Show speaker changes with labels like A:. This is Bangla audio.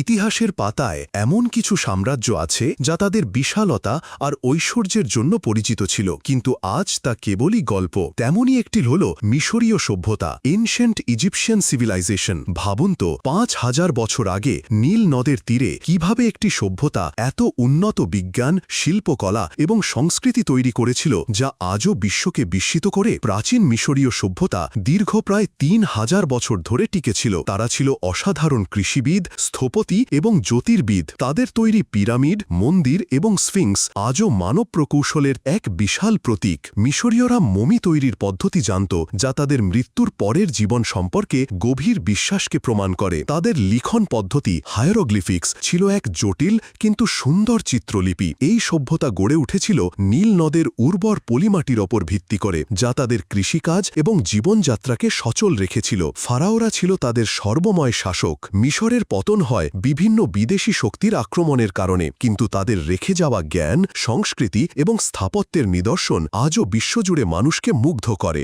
A: ইতিহাসের পাতায় এমন কিছু সাম্রাজ্য আছে যা তাদের বিশালতা আর ঐশ্বর্যের জন্য পরিচিত ছিল, কিন্তু আজ তা কেবলই গল্প। তেমনই একটি হল মিশরীয় সভ্যতা এনশেন্ট ইজিপশিয়ান সিভিলাইজেশন ভাবুন তো, পাঁচ হাজার বছর আগে নীল নদের তীরে কীভাবে একটি সভ্যতা এত উন্নত বিজ্ঞান, শিল্পকলা এবং সংস্কৃতি তৈরি করেছিল, যা আজও বিশ্বকে বিস্মিত করে? প্রাচীন মিশরীয় সভ্যতা দীর্ঘ প্রায় তিন হাজার বছর ধরে টিকেছিল তারা ছিল অসাধারণ কৃষিবিদ, স্থপতি এবং জ্যোতির্বিদ। তাদের তৈরি পিরামিড, মন্দির এবং স্ফিংস আজও মানব প্রকৌশলের এক বিশাল প্রতীক। মিশরীয়রা মমি তৈরির পদ্ধতি জানত, যা তাদের মৃত্যুর পরের জীবন সম্পর্কে গভীর বিশ্বাসকে প্রমাণ করে। তাদের লিখন পদ্ধতি হায়ারোগ্লিফিক্স ছিল এক জটিল কিন্তু সুন্দর চিত্রলিপি। এই সভ্যতা গড়ে উঠেছিল নীল নদের উর্বর পলিমাটির ওপর ভিত্তি করে, যা তাদের কৃষিকাজ এবং জীবনযাত্রাকে সচল রেখেছিল। ফারাওরা ছিল তাদের সর্বময় শাসক। মিশরের পতন হয় বিভিন্ন বিদেশি শক্তির আক্রমণের কারণে, কিন্তু তাদের রেখে যাওয়া জ্ঞান, সংস্কৃতি এবং স্থাপত্যের নিদর্শন আজও বিশ্বজুড়ে মানুষকে মুগ্ধ করে।